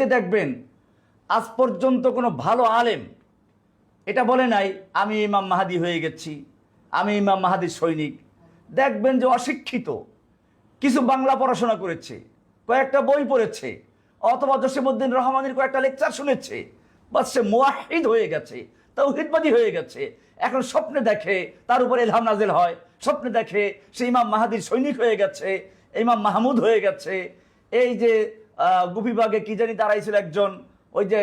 যে দেখবেন, আজ পর্যন্ত কোনো ভালো আলেম এটা বলে নাই, আমি ইমাম মাহাদি হয়ে গেছি, আমি ইমাম মাহাদির সৈনিক। দেখবেন যে অশিক্ষিত, কিছু বাংলা পড়াশোনা করেছে, কয়েকটা বই পড়েছে, অথবা জসিমুদ্দিন রহমানের কয়েকটা লেকচার শুনেছে বা সে মোয়াহিদ হয়ে গেছে তৌহিদবাদী হয়ে গেছে, এখন স্বপ্নে দেখে তার উপরে এলহাম নাজেল হয়, স্বপ্নে দেখে সে ইমাম মাহাদির সৈনিক হয়ে গেছে, ইমাম মাহমুদ হয়ে গেছে, এই যে গুপিবাগে কি জানি দাঁড়াইছিল একজন, ওই যে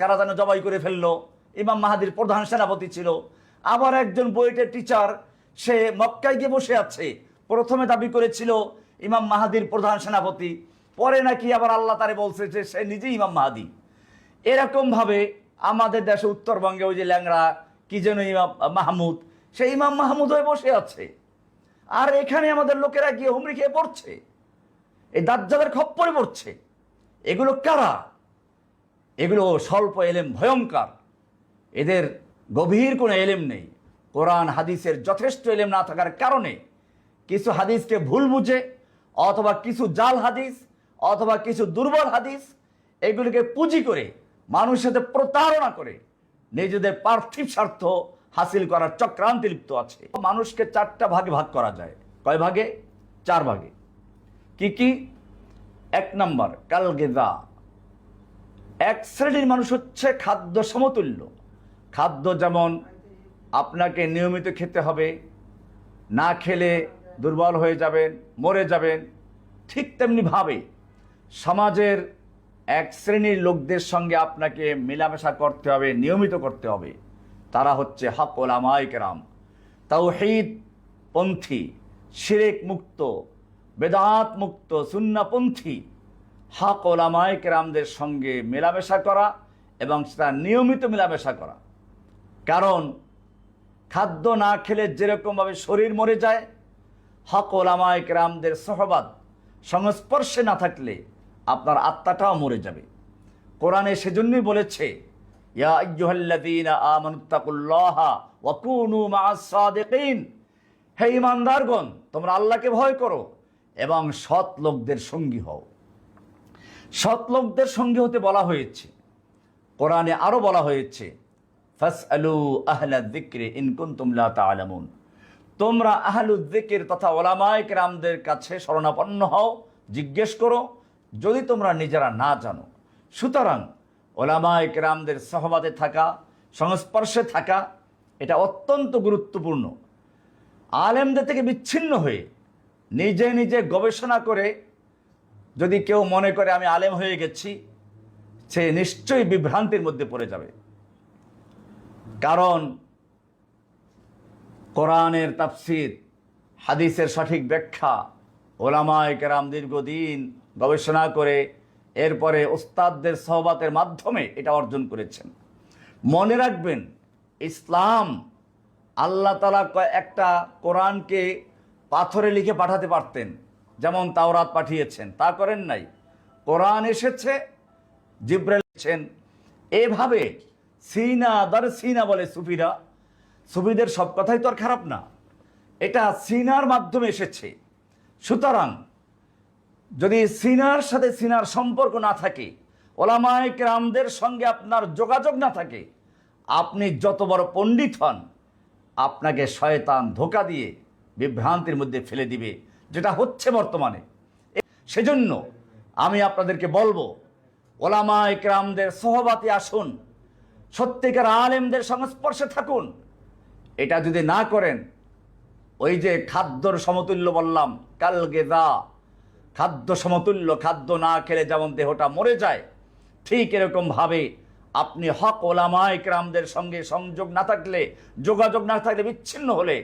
কারা যেন জবাই করে ফেলল। ইমাম মাহাদির প্রধান সেনাপতি ছিল। আবার একজন বইটের টিচার সে মক্কায় গিয়ে বসে আছে। প্রথমে দাবি করেছিল ইমাম মাহাদির প্রধান সেনাপতি। পরে নাকি আবার আল্লাহ তারে বলছে যে সে নিজেই ইমাম মাহাদি। এরকম ভাবে আমাদের দেশে উত্তরবঙ্গে ওই যে ল্যাংড়া, কি যেন ইমাম মাহমুদ সেই ইমাম মাহমুদ হয়ে বসে আছে। আর এখানে আমাদের লোকেরা গিয়ে হুমড়ি খেয়ে পড়ছে। এই দাজ্জালের খপ্পরে পড়ছে এগুলো কারা? এগুলো স্বল্প এলেম, ভয়ঙ্কর। এদের গভীর কোনো এলেম নেই। কোরআন, হাদিসের যথেষ্ট এলেম না থাকার কারণে কিছু হাদিসকে ভুল বুঝে, অথবা কিছু জাল হাদিস, অথবা কিছু দুর্বল হাদিস, এগুলিকে পুঁজি করে, মানুষের সাথে প্রতারণা করে, নিজেদের পার্থিব স্বার্থ হাসিল করার চক্রান্তে লিপ্ত আছে। মানুষকে চারটা ভাগে ভাগ করা যায়। কয় ভাগে? চার ভাগে। কি কি? এক নম্বর, কালগেদা। এক শ্রেণির মানুষ হচ্ছে খাদ্য সমতুল্য। খাদ্য যেমন আপনাকে নিয়মিত খেতে হবে, না খেলে দুর্বল হয়ে যাবেন, মরে যাবেন, ঠিক তেমনিভাবে সমাজের এক শ্রেণির লোকদের সঙ্গে আপনাকে মেলামেশা করতে হবে, নিয়মিত করতে হবে। তারা হচ্ছে হক ওলামায় কেরাম। তাওহিদ পন্থী, শিরেক মুক্ত বেদাত মুক্ত সুন্নাপন্থী। হক ওলামায় কেরামদের সঙ্গে মেলামেশা করা এবং সেটা নিয়মিত মেলামেশা করা। কারণ খাদ্য না খেলে যেরকমভাবে শরীর মরে যায়, হক ওলামায় কেরামদের সহবাদ সংস্পর্শে না থাকলে আপনার আত্মাটাও মরে যাবে। কোরআনে সেজন্যই বলেছে হে ইমানদারগণ তোমরা আল্লাহকে ভয় করো এবং সৎ লোকদের সঙ্গী হও। সৎ লোকদের সঙ্গী হতে বলা হয়েছে। কোরআনে আরও বলা হয়েছে ফাস আলু আহলা ইনকুন তুমলা তালামুন তোমরা আহলু দিকের তথা ওলামায় কেরামদের কাছে শরণাপন্ন হও, জিজ্ঞেস করো, যদি তোমরা নিজেরা না জানো। সুতরাং ওলামায় কেরামদের সহবাদে থাকা, সংস্পর্শে থাকা, এটা অত্যন্ত গুরুত্বপূর্ণ। আলেমদের থেকে বিচ্ছিন্ন হয়ে নিজে নিজে গবেষণা করে যদি কেউ মনে করে আমি আলেম হয়ে গেছি, সে নিশ্চয়ই বিভ্রান্তির মধ্যে পড়ে যাবে। কারণ কোরআনের তাফসির, হাদিসের সঠিক ব্যাখ্যা, ওলামায় কেরাম দীর্ঘদিন গবেষণা করে এরপরে ওস্তাদদের সহবাতের মাধ্যমে এটা অর্জন করেছেন। মনে রাখবেন, ইসলাম আল্লাহ তালা একটা কোরআনকে পাথরে লিখে পাঠাতে পারতেন, যেমন তাওরাত পাঠিয়েছেন। তা করেন নাই। কোরআন এসেছে, জিব্রাইল এসেছেন এভাবে সিনা দর সিনা বলে সুফিরা। সুফিদের সব কথাই তো আর খারাপ না। এটা সিনার মাধ্যমে এসেছে। সুতরাং যদি সিনার সাথে সিনার সম্পর্ক না থাকে, ওলামায় কেরামদের সঙ্গে আপনার যোগাযোগ না থাকে, আপনি যত বড় পণ্ডিত হন, আপনাকে শয়তান ধোকা দিয়ে বিভ্রান্তির মধ্যে ফেলে দিবে, যেটা হচ্ছে বর্তমানে। সেজন্য আমি আপনাদেরকে বলব ওলামায় কেরামদের সহবাতে আসুন, সত্যিকার আলেমদের সংস্পর্শে থাকুন। এটা যদি না করেন, ওই যে খাদ্যর সমতুল্য বললাম, কাল গেদা খাদ্য সমতুল্য, খাদ্য না খেলে যেমন দেহটা মরে যায়, ঠিক এরকম ভাবে আপনি হক ওলামায় ক্রামদের সঙ্গে সংযোগ না থাকলে, যোগাযোগ না থাকলে, বিচ্ছিন্ন হলে,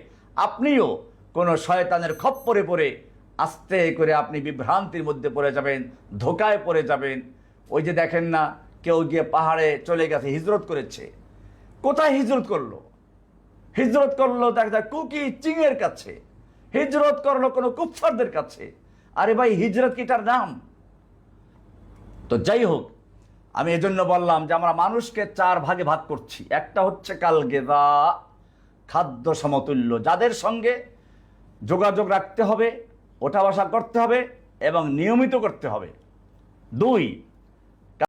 আপনিও কোনো শয়তানের খপ্পরে পড়ে আস্তে করে আপনি বিভ্রান্তির মধ্যে পড়ে যাবেন, ধোকায় পড়ে যাবেন। ওই যে দেখেন না, কেউ গিয়ে পাহাড়ে চলে গেছে, হিজরত করেছে। কোথায় হিজরত করল? হিজরত করল দেখা যায় কুকি চিংয়ের কাছে। হিজরত করল কোনো কুফফারদের কাছে। আরে ভাই, হিজরত কি তার নাম? তো যাই হোক, আমি এজন্য বললাম যে আমরা মানুষকে চার ভাগে ভাগ করছি। একটা হচ্ছে কাল গেদা খাদ্য সমতুল্য। যাদের সঙ্গে যোগাযোগ রাখতে হবে ওঠা বসা করতে হবে এবং নিয়মিত করতে হবে। দুই